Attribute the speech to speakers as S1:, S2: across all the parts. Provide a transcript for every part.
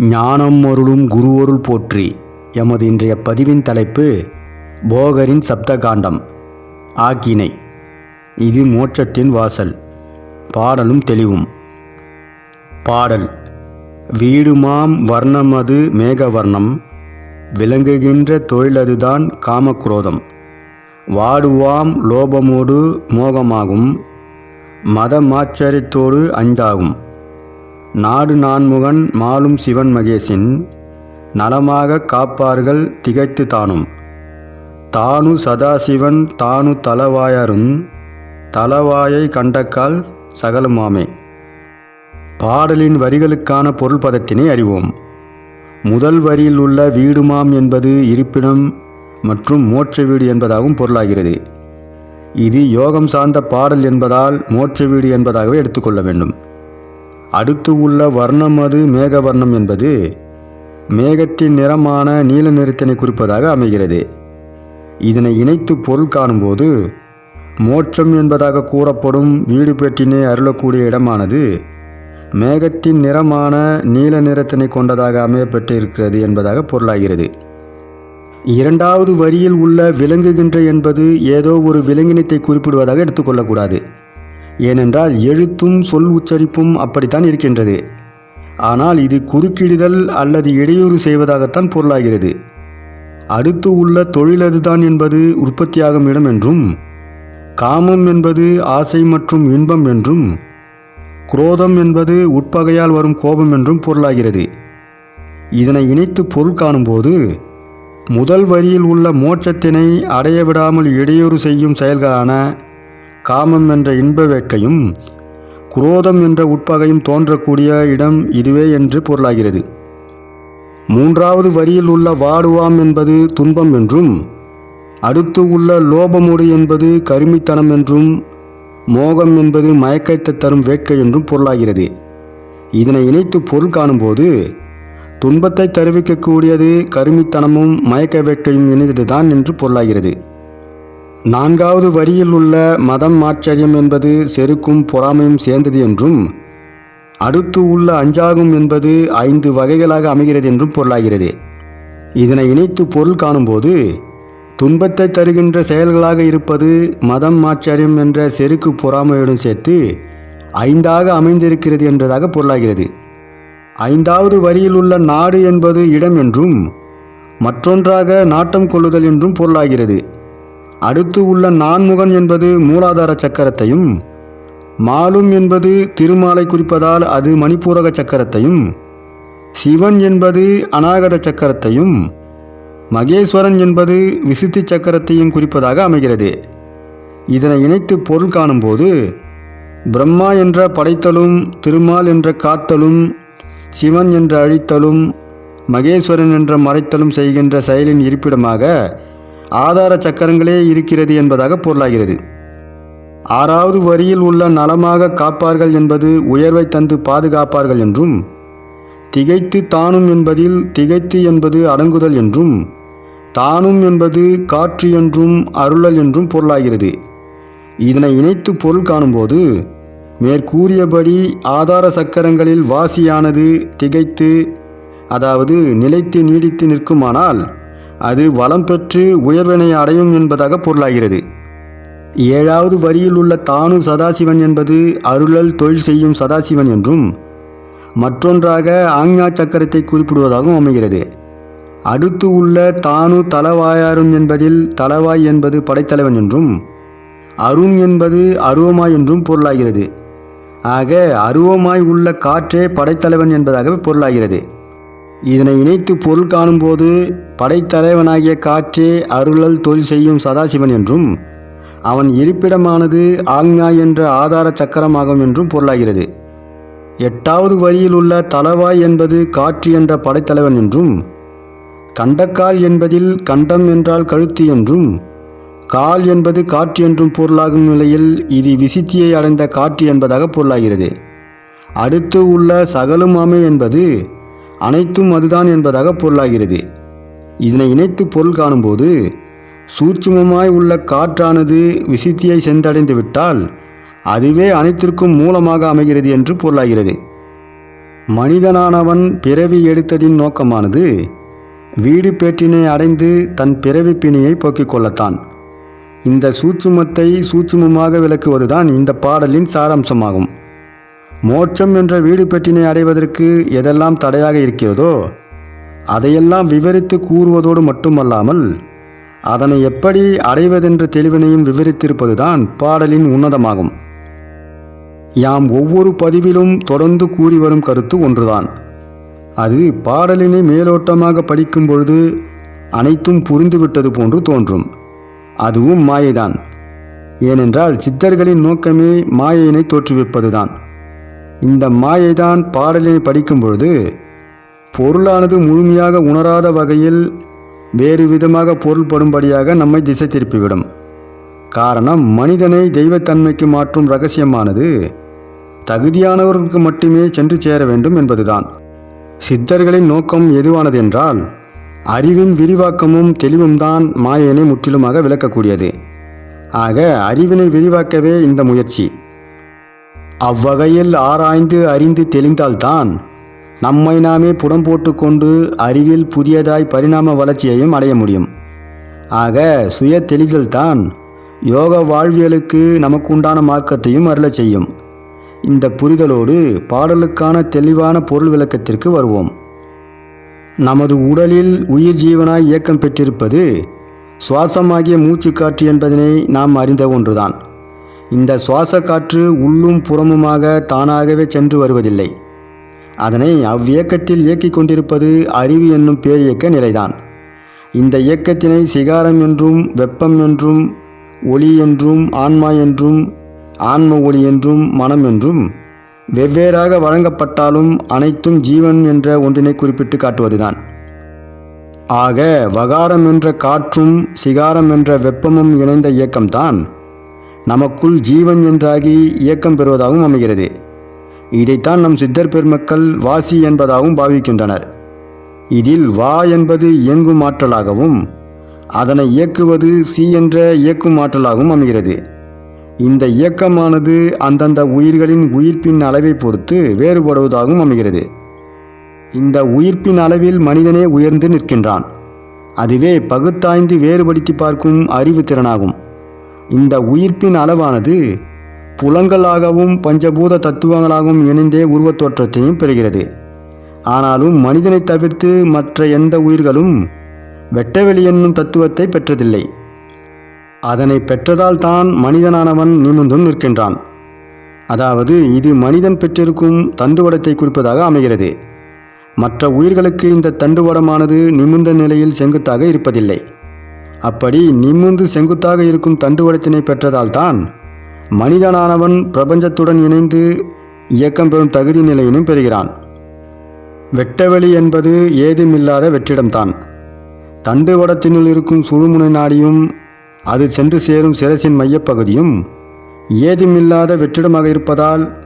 S1: ஞானம் அருளும் குருவொருள் போற்றி. எமது இன்றைய பதிவின் தலைப்பு போகரின் சப்தகாண்டம். ஆக்கினை. இது மோட்சத்தின் வாசல். பாடலும் தெளிவும். பாடல். வீடுமாம் வர்ணமது மேகவர்ணம். விளங்குகின்ற தொழிலதுதான் காமக்ரோதம். வாடுவாம் லோபமோடு மோகமாகும். மதமாச்சரியத்தோடு அஞ்சாகும். நாடு நான்முகன் மாலும் சிவன் மகேசின் நலமாக காப்பார்கள் திகைத்து தானும். தானு சதாசிவன் தானு தலவாயரும் தலவாயை கண்டக்கால் சகலமாமே பாடலின் வரிகளுக்கான பொருள் பதத்தினை அறிவோம். முதல் வரியில் உள்ள வீடுமாம் என்பது இருப்பிடம் மற்றும் மோட்ச வீடு என்பதாகவும் பொருளாகிறது. இது யோகம் சார்ந்த பாடல் என்பதால் மோட்ச வீடு என்பதாகவே எடுத்துக்கொள்ள வேண்டும். அடுத்து உள்ள வர்ணம் அது மேகவர்ணம் என்பது மேகத்தின் நிறமான நீல நிறத்தினை குறிப்பதாக அமைகிறது. இதனை இணைத்து பொருள் காணும்போது மோட்சம் என்பதாக கூறப்படும் வீடு பெற்றினை அருளக்கூடிய இடமானது மேகத்தின் நிறமான நீல நிறத்தினை கொண்டதாக அமையப்பட்டிருக்கிறது என்பதாக பொருளாகிறது. இரண்டாவது வரியில் உள்ள விளங்குகின்ற என்பது ஏதோ ஒரு விலங்கினத்தை குறிப்பிடுவதாக எடுத்துக்கொள்ளக்கூடாது. ஏனென்றால் எழுத்தும் சொல் உச்சரிப்பும் அப்படித்தான் இருக்கின்றது. ஆனால் இது குறுக்கிடுதல் அல்லது இடையூறு செய்வதாகத்தான் பொருளாகிறது. அடுத்து உள்ள தொழில் அதுதான் என்பது உற்பத்தியாகும் இடம் என்றும் காமம் என்பது ஆசை மற்றும் இன்பம் என்றும் குரோதம் என்பது உட்பகையால் வரும் கோபம் என்றும் பொருளாகிறது. இதனை இணைத்து பொருள் காணும்போது முதல் வரியில் உள்ள மோட்சத்தினை அடைய விடாமல் இடையூறு செய்யும் செயல்களான காமம் என்ற இன்ப வேட்கையும் குரோதம் என்ற உட்பகையும் தோன்றக்கூடிய இடம் இதுவே என்று பொருளாகிறது. மூன்றாவது வரியில் உள்ள வாடுவாம் என்பது துன்பம் என்றும் அடுத்து உள்ள லோபமுடு என்பது கருமித்தனம் என்றும் மோகம் என்பது மயக்கத்தை தரும் வேட்கை என்றும் பொருளாகிறது. இதனை இணைத்து பொருள் காணும்போது துன்பத்தை தருவிக்கக்கூடியது கருமித்தனமும் மயக்க வேட்கையும் இணைந்ததுதான் என்று பொருளாகிறது. நான்காவது வரியில் உள்ள மதம் ஆச்சரியம் என்பது செருக்கும் பொறாமையும் சேர்ந்தது என்றும் அடுத்து உள்ள அஞ்சாகும் என்பது ஐந்து வகைகளாக அமைகிறது என்றும் பொருளாகிறது. இதனை இணைத்து பொருள் காணும்போது துன்பத்தை தருகின்ற செயல்களாக இருப்பது மதம் மாச்சரியம் என்ற செருக்கு பொறாமையுடன் சேர்த்து ஐந்தாக அமைந்திருக்கிறது என்றதாக பொருளாகிறது. ஐந்தாவது வரியில் உள்ள நாடு என்பது இடம் என்றும் மற்றொன்றாக நாட்டம் கொள்ளுதல் என்றும் பொருளாகிறது. அடுத்து உள்ள நான்முகன் என்பது மூலாதார சக்கரத்தையும் மாலும் என்பது திருமாலை குறிப்பதால் அது மணிப்பூரக சக்கரத்தையும் சிவன் என்பது அநாகத சக்கரத்தையும் மகேஸ்வரன் என்பது விசித்தி சக்கரத்தையும் குறிப்பதாக அமைகிறது. இதனை இணைத்து பொருள் காணும்போது பிரம்மா என்ற படைத்தலும் திருமால் என்ற காத்தலும் சிவன் என்ற அழித்தலும் மகேஸ்வரன் என்ற மறைத்தலும் செய்கின்ற செயலின் இருப்பிடமாக ஆதார சக்கரங்களே இருக்கிறது என்பதாக பொருளாகிறது. ஆறாவது வரியில் உள்ள நலமாக காப்பார்கள் என்பது உயர்வை தந்து பாதுகாப்பார்கள் என்றும் திகைத்து தானும் என்பதில் திகைத்து என்பது அடங்குதல் என்றும் தானும் என்பது காற்று என்றும் அருளல் என்றும் பொருளாகிறது. இதனை இணைத்து பொருள் காணும்போது மேற்கூறியபடி ஆதார சக்கரங்களில் வாசியானது திகைத்து அதாவது நிலைத்து நீடித்து நிற்குமானால் அது வளம் பெற்று உயர்வினை அடையும் என்பதாக பொருளாகிறது. ஏழாவது வரியில் உள்ள தானு சதாசிவன் என்பது அருளல் தொழில் செய்யும் சதாசிவன் என்றும் மற்றொன்றாக ஆங்ஞா சக்கரத்தை குறிப்பிடுவதாகவும் அமைகிறது. அடுத்து உள்ள தானு தலவாயாரும் என்பதில் தலவாய் என்பது படைத்தலைவன் என்றும் அருண் என்பது அருவமாய் என்றும் பொருளாகிறது. ஆக அருவமாய் உள்ள காற்றே படைத்தலைவன் என்பதாகவே பொருளாகிறது. இதனை இணைத்து பொருள் காணும்போது படைத்தலைவனாகிய காற்றே அருளல் தொழில் செய்யும் சதாசிவன் என்றும் அவன் இருப்பிடமானது ஆங்ஞா என்ற ஆதார சக்கரமாகும் என்றும் பொருளாகிறது. எட்டாவது வரியில் உள்ள தலவாய் என்பது காற்று என்ற படைத்தலைவன் என்றும் கண்டக்கால் என்பதில் கண்டம் என்றால் கழுத்து என்றும் கால் என்பது காற்று என்றும் பொருளாகும் நிலையில் இது விசித்தியை அடைந்த காற்று என்பதாக பொருளாகிறது. அடுத்து உள்ள சகலுமாமை என்பது அனைத்தும் அதுதான் என்பதாக பொருளாகிறது. இதனை இணைத்து பொருள் காணும்போது சூட்சுமமாய் உள்ள காற்றானது விசித்தியை சென்றடைந்து விட்டால் அதுவே அனைத்திற்கும் மூலமாக அமைகிறது என்று பொருளாகிறது. மனிதனானவன் பிறவி எடுத்ததின் நோக்கமானது வீடு பேற்றினை அடைந்து தன் பிறவி பிணியை போக்கிக் கொள்ளத்தான். இந்த சூட்சுமத்தை சூட்சுமமாக விளக்குவதுதான் இந்த பாடலின் சாராம்சமாகும். மோட்சம் என்ற வீடு பெற்றினை அடைவதற்கு எதெல்லாம் தடையாக இருக்கிறதோ அதையெல்லாம் விவரித்து கூறுவதோடு மட்டுமல்லாமல் அதனை எப்படி அடைவதென்ற தெளிவினையும் விவரித்திருப்பதுதான் பாடலின் உன்னதமாகும். யாம் ஒவ்வொரு பதிவிலும் தொடர்ந்து கூறி வரும் கருத்து ஒன்றுதான். அது பாடலினை மேலோட்டமாக படிக்கும் பொழுது அனைத்தும் புரிந்துவிட்டது போன்று தோன்றும். அதுவும் மாயைதான். ஏனென்றால் சித்தர்களின் நோக்கமே மாயையினை தோற்றுவிப்பதுதான். இந்த மாயைதான் பாடலினை படிக்கும் பொழுது பொருளானது முழுமையாக உணராத வகையில் வேறு விதமாக பொருள்படும்படியாக நம்மை திசை திருப்பிவிடும். காரணம் மனிதனை தெய்வத்தன்மைக்கு மாற்றும் ரகசியமானது தகுதியானவர்களுக்கு மட்டுமே சென்று சேர வேண்டும் என்பதுதான். சித்தர்களின் நோக்கம் எதுவானது என்றால் அறிவின் விரிவாக்கமும் தெளிவும் தான் மாயனை முற்றிலுமாக விளக்கக்கூடியது. ஆக அறிவினை விரிவாக்கவே இந்த முயற்சி. அவ்வகையில் ஆராய்ந்து அறிந்து தெளிந்தால்தான் நம்மை நாமே புடம் போட்டுக்கொண்டு அறிவில் புதியதாய் பரிணாம வளர்ச்சியையும் அடைய முடியும். ஆக சுய தெளிதல்தான் யோக வாழ்வியலுக்கு நமக்குண்டான மார்க்கத்தையும் அருளச் செய்யும். இந்த புரிதலோடு பாடலுக்கான தெளிவான பொருள் விளக்கத்திற்கு வருவோம். நமது உடலில் உயிர் ஜீவனாய் இயக்கம் பெற்றிருப்பது சுவாசமாகிய மூச்சு காற்று என்பதனை நாம் அறிந்த ஒன்றுதான். இந்த சுவாச காற்று உள்ளும் புறமுமாக தானாகவே சென்று வருவதில்லை. அதனை அவ்வியக்கத்தில் இயக்கிக் கொண்டிருப்பது அறிவு என்னும் பேரியக்க நிலைதான். இந்த இயக்கத்தினை சிகாரம் என்றும் வெப்பம் என்றும் ஒளி என்றும் ஆன்மா என்றும் ஆன்ம ஒளி என்றும் மனம் என்றும் வெவ்வேறாக வழங்கப்பட்டாலும் அனைத்தும் ஜீவன் என்ற ஒன்றினை குறிப்பிட்டு காட்டுவதுதான். ஆக வகாரம் என்ற காற்றும் சிகாரம் என்ற வெப்பமும் இணைந்த இயக்கம்தான் நமக்குள் ஜீவன் என்றாகி இயக்கம் பெறுவதாகவும் அமைகிறது. இதைத்தான் நம் சித்தர் பெருமக்கள் வாசி என்பதாகவும் பாவிக்கின்றனர். இதில் வா என்பது இயங்கும் ஆற்றலாகவும் அதனை இயக்குவது சி என்ற இயக்கும் ஆற்றலாகவும் அமைகிறது. இந்த இயக்கமானது அந்தந்த உயிர்களின் உயிர்ப்பின் அளவை பொறுத்து வேறுபடுவதாகவும் அமைகிறது. இந்த உயிர்ப்பின் அளவில் மனிதனே உயர்ந்து நிற்கின்றான். அதுவே பகுத்தாய்ந்து வேறுபடுத்தி பார்க்கும் அறிவு திறனாகும் இந்த உயிர்ப்பின் அளவானது புலங்களாகவும் பஞ்சபூத தத்துவங்களாகவும் இணைந்தே உருவத் தோற்றத்தையும் பெறுகிறது. ஆனாலும் மனிதனை தவிர்த்து மற்ற எந்த உயிர்களும் வெட்டவெளி என்னும் தத்துவத்தை பெற்றதில்லை. அதனை பெற்றதால் தான் மனிதனானவன் நிமிர்ந்தும் நிற்கின்றான். அதாவது இது மனிதன் பெற்றிருக்கும் தண்டுவடத்தை குறிப்பதாக அமைகிறது. மற்ற உயிர்களுக்கு இந்த தண்டுவடமானது நிமிர்ந்த நிலையில் செங்குத்தாக இருப்பதில்லை. அப்படி நிமிர்ந்து செங்குத்தாக இருக்கும் தண்டுவடத்தினை பெற்றதால்தான் மனிதனானவன் பிரபஞ்சத்துடன் இணைந்து இயக்கம் பெறும் தகுதி நிலையினும் பெறுகிறான். வெட்டவெளி என்பது ஏதுமில்லாத வெற்றிடம்தான். தண்டுவடத்தினுள் இருக்கும் சுழுமுனை நாடியும் அது சென்று சேரும் சிரசின் மையப்பகுதியும் ஏதுமில்லாத வெற்றிடமாக இருப்பதால்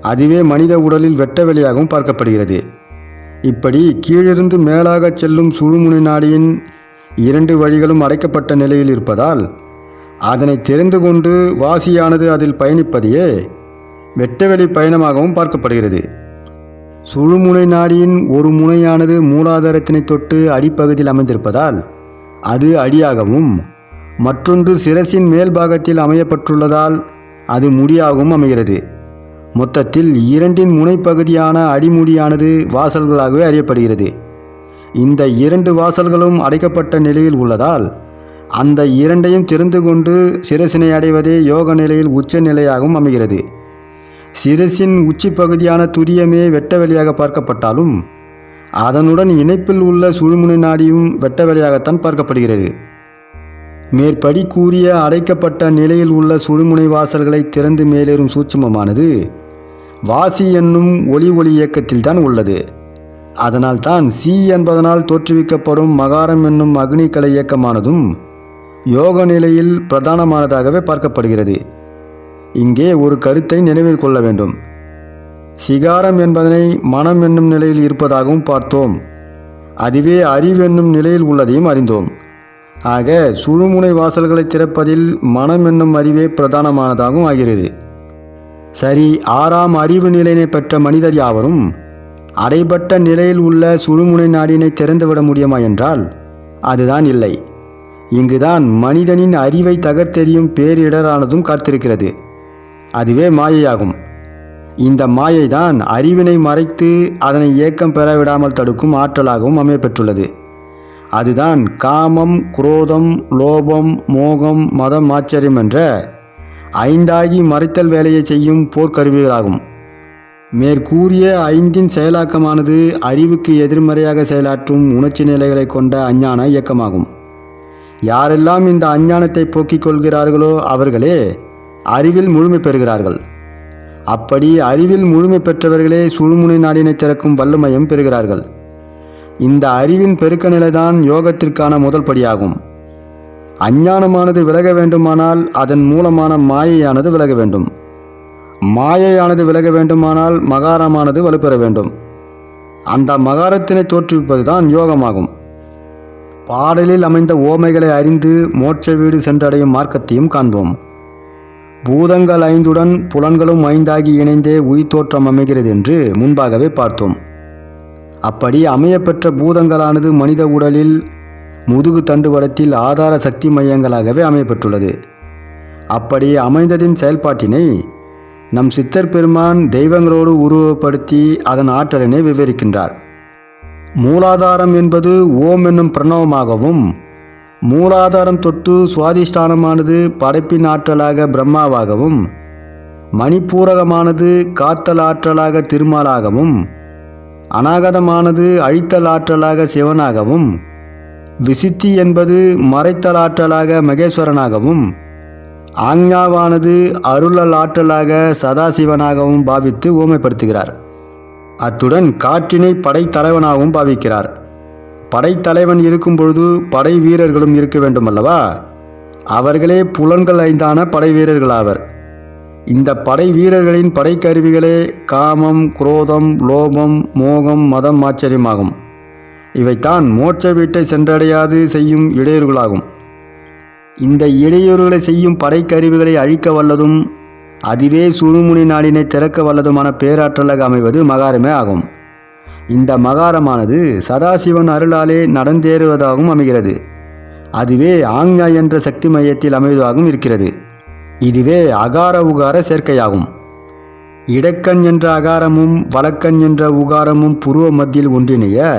S1: அதுவே மனித உடலில் வெட்டவெளியாகவும் பார்க்கப்படுகிறது. இப்படி கீழிருந்து மேலாகச் செல்லும் சுழுமுனை நாடியின் இரண்டு வழிகளும் அடைக்கப்பட்ட நிலையில் இருப்பதால் அதனை தெரிந்து கொண்டு வாசியானது அதில் பயணிப்பதையே வெட்டவெளி பயணமாகவும் பார்க்கப்படுகிறது. சுழுமுனை நாடியின் ஒரு முனையானது மூலாதாரத்தினை தொட்டு அடிப்பகுதியில் அமைந்திருப்பதால் அது அடியாகவும் மற்றொன்று சிரசின் மேல் பாகத்தில் அமையப்பட்டுள்ளதால் அது முடியாகவும் அமைகிறது. மொத்தத்தில் இரண்டின் முனைப்பகுதியான அடிமுடியானது வாசல்களாகவே அறியப்படுகிறது. இந்த இரண்டு வாசல்களும் அடைக்கப்பட்ட நிலையில் உள்ளதால் அந்த இரண்டையும் தெரிந்து கொண்டு சிரசினை அடைவதே யோக நிலையில் உச்ச நிலையாகவும் அமைகிறது. சிரசின் உச்சி பகுதியான துரியமே வெட்ட வெளியாக பார்க்கப்பட்டாலும் அதனுடன் இணைப்பில் உள்ள சுழுமுனை நாடியும் வெட்ட வெளியாகத்தான் பார்க்கப்படுகிறது. மேற்படி கூறிய அடைக்கப்பட்ட நிலையில் உள்ள சுழுமுனை வாசல்களை திறந்து மேலேறும் சூட்சுமமானது வாசி என்னும் ஒளி ஒளி இயக்கத்தில்தான் உள்ளது. அதனால்தான் சி என்பதனால் தோற்றுவிக்கப்படும் மகாரம் என்னும் அக்னிக்கலை இயக்கமானதும் யோக நிலையில் பிரதானமானதாகவே பார்க்கப்படுகிறது. இங்கே ஒரு கருத்தை நினைவில் கொள்ள வேண்டும். சிகாரம் என்பதனை மனம் என்னும் நிலையில் இருப்பதாகவும் பார்த்தோம். அதுவே அறிவு என்னும் நிலையில் உள்ளதையும் அறிந்தோம். ஆக சுழுமுனை வாசல்களை திறப்பதில் மனம் என்னும் அறிவே பிரதானமானதாகவும் ஆகிறது. சரி ஆறாம் அறிவு நிலையினை பெற்ற மனிதர் யாவரும் அடைபட்ட நிலையில் உள்ள சுழுமுனை நாடினை திறந்துவிட முடியுமா என்றால் அதுதான் இல்லை. இங்குதான் மனிதனின் அறிவை தகர்த்தெறியும் பேரிடரானதும் காத்திருக்கிறது. அதுவே மாயையாகும். இந்த மாயைதான் அறிவினை மறைத்து அதனை இயக்கம் பெற விடாமல் தடுக்கும் ஆற்றலாகவும் அமையப்பெற்றுள்ளது. அதுதான் காமம் குரோதம் லோபம் மோகம் மதம் ஆச்சரியம் என்ற ஐந்தாகி மறைத்தல் வேலையை செய்யும் போர்க்கருவிகளாகும். மேற்கூறிய ஐந்தின் செயலாக்கமானது அறிவுக்கு எதிர்மறையாக செயலாற்றும் உணர்ச்சி நிலைகளை கொண்ட அஞ்ஞான இயக்கமாகும். யாரெல்லாம் இந்த அஞ்ஞானத்தை போக்கிக் கொள்கிறார்களோ அவர்களே அறிவில் முழுமை பெறுகிறார்கள். அப்படி அறிவில் முழுமை பெற்றவர்களே சுழுமுனை நாடினை திறக்கும் வல்லுமையும் பெறுகிறார்கள். இந்த அறிவின் பெருக்க நிலைதான் யோகத்திற்கான முதல் படியாகும். அஞ்ஞானமானது விலக வேண்டுமானால் அதன் மூலமான மாயையானது விலக வேண்டும். மாயையானது விலக வேண்டுமானால் மகாரமானது வலுப்பெற வேண்டும். அந்த மகாரத்தினை தோற்றுவிப்பதுதான் யோகமாகும். பாடலில் அமைந்த ஓமைகளை அறிந்து மோட்ச வீடு சென்றடையும் மார்க்கத்தையும் காண்போம். பூதங்கள் ஐந்துடன் புலன்களும் ஐந்தாகி இணைந்தே உயிர் தோற்றம் அமைகிறது என்று முன்பாகவே பார்த்தோம். அப்படி அமையப்பெற்ற பூதங்களானது மனித உடலில் முதுகு தண்டுவடத்தில் ஆதார சக்தி மையங்களாகவே அமையப்பெற்றுள்ளது. அப்படி அமைந்ததின் செயல்பாட்டினை நம் சித்தர் பெருமான் தெய்வங்களோடு உருவப்படுத்தி அதன் ஆற்றலினை விவரிக்கின்றார். மூலாதாரம் என்பது ஓம் என்னும் பிரணவமாகவும் மூலாதாரம் தொட்டு சுவாதிஷ்டானமானது படைப்பின் ஆற்றலாக பிரம்மாவாகவும் மணிப்பூரகமானது காத்தல் ஆற்றலாக திருமாலாகவும் அநாகதமானது அழித்தல் ஆற்றலாக சிவனாகவும் விசித்தி என்பது மறைத்தல் ஆற்றலாக மகேஸ்வரனாகவும் ஆஞ்ஞாவானது அருளல் ஆற்றலாக சதாசிவனாகவும் பாவித்து ஊமைப்படுத்துகிறார் அத்துடன் காற்றினை படைத்தலைவனாகவும் பாவிக்கிறார். படைத்தலைவன் இருக்கும் பொழுது படை வீரர்களும் இருக்க வேண்டுமல்லவா? அவர்களே புலன்கள் ஐந்தான படை வீரர்களாவர். இந்த படை வீரர்களின் படைக்கருவிகளே காமம் குரோதம் லோபம் மோகம் மதம் ஆச்சரியமாகும். இவைதான் மோட்ச வீட்டை சென்றடையாது செய்யும் இடையூறுகளாகும். இந்த இடையூறுகளை செய்யும் படைக்கருவிகளை அழிக்க வல்லதும் அதுவே சுருமுனி நாடினை திறக்க வல்லதுமான பேராற்றலாக அமைவது மகாரமே ஆகும். இந்த மகாரமானது சதாசிவன் அருளாலே நடந்தேறுவதாகவும் அமைகிறது. அதுவே ஆங்ஞா என்ற சக்தி மையத்தில் அமைவதாகவும் இருக்கிறது. இதுவே அகார உகார சேர்க்கையாகும். இடக்கண் என்ற அகாரமும் வழக்கண் என்ற உகாரமும் புருவ மத்தியில் ஒன்றிணைய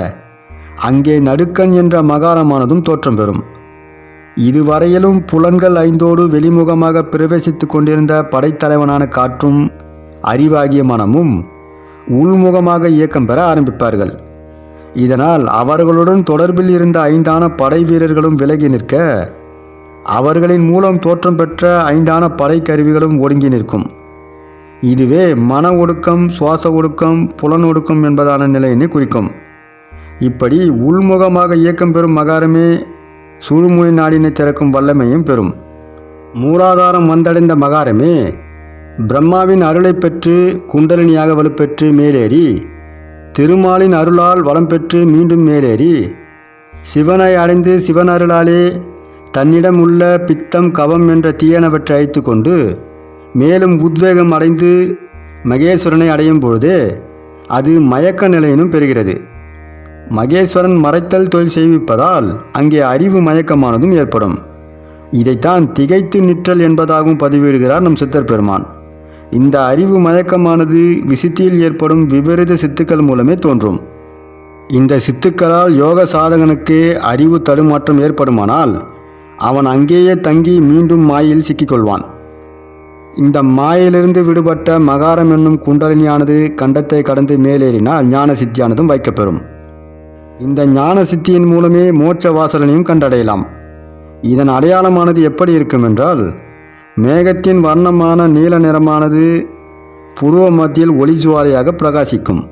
S1: அங்கே நடுக்கண் என்ற மகாரமானதும் தோற்றம் பெறும். இதுவரையிலும் புலன்கள் ஐந்தோடு வெளிமுகமாக பிரவேசித்து கொண்டிருந்த படைத்தலைவனான காற்றும் அறிவாகிய மனமும் உள்முகமாக இயக்கம் பெற ஆரம்பிப்பார்கள். இதனால் அவர்களுடன் தொடர்பில் இருந்த ஐந்தான படை வீரர்களும் விலகி நிற்க அவர்களின் மூலம் தோற்றம் பெற்ற ஐந்தான படைக்கருவிகளும் ஒடுங்கி நிற்கும். இதுவே மன ஒடுக்கம் சுவாச ஒடுக்கம் புலன் ஒடுக்கம் என்பதான நிலையினை குறிக்கும். இப்படி உள்முகமாக இயக்கம் பெறும் மகாரமே சூழ்மொழி நாடினை திறக்கும் வல்லமையும் பெறும். மூலாதாரம் வந்தடைந்த மகாரமே பிரம்மாவின் அருளை பெற்று குண்டலினியாக வலுப்பெற்று மேலேறி திருமாலின் அருளால் வளம் பெற்று மீண்டும் மேலேறி சிவனை அடைந்து சிவன் அருளாலே தன்னிடம் உள்ள பித்தம் கவம் என்ற தீயனவற்றை அழைத்து கொண்டு மேலும் உத்வேகம் அடைந்து மகேஸ்வரனை அடையும் பொழுது அது மயக்க நிலையினும் பெறுகிறது. மகேஸ்வரன் மறைத்தல் தொழில் செய்விப்பதால் அங்கே அறிவு மயக்கமானதும் ஏற்படும். இதைத்தான் திகைத்து நிற்றல் என்பதாகவும் பதிவிடுகிறார் நம் சித்தர் பெருமான். இந்த அறிவு மயக்கமானது விசித்தியில் ஏற்படும் விபரீத சித்துக்கள் மூலமே தோன்றும். இந்த சித்துக்களால் யோக சாதகனுக்கு அறிவு தடுமாற்றம் ஏற்படுமானால் அவன் அங்கேயே தங்கி மீண்டும் மாயில் சிக்கிக்கொள்வான். இந்த மாயிலிருந்து விடுபட்ட மகாரம் என்னும் குண்டலினியானது கண்டத்தை கடந்து மேலேறினால் ஞான சித்தியானதும் வைக்கப்பெறும். இந்த ஞான சித்தியின் மூலமே மோட்ச வாசலனையும் கண்டடையலாம். இதன் அடையாளமானது எப்படி இருக்கும் என்றால் மேகத்தின் வர்ணமான நீல நிறமானது புருவ மத்தியில் ஒளி ஜுவாலையாக பிரகாசிக்கும்.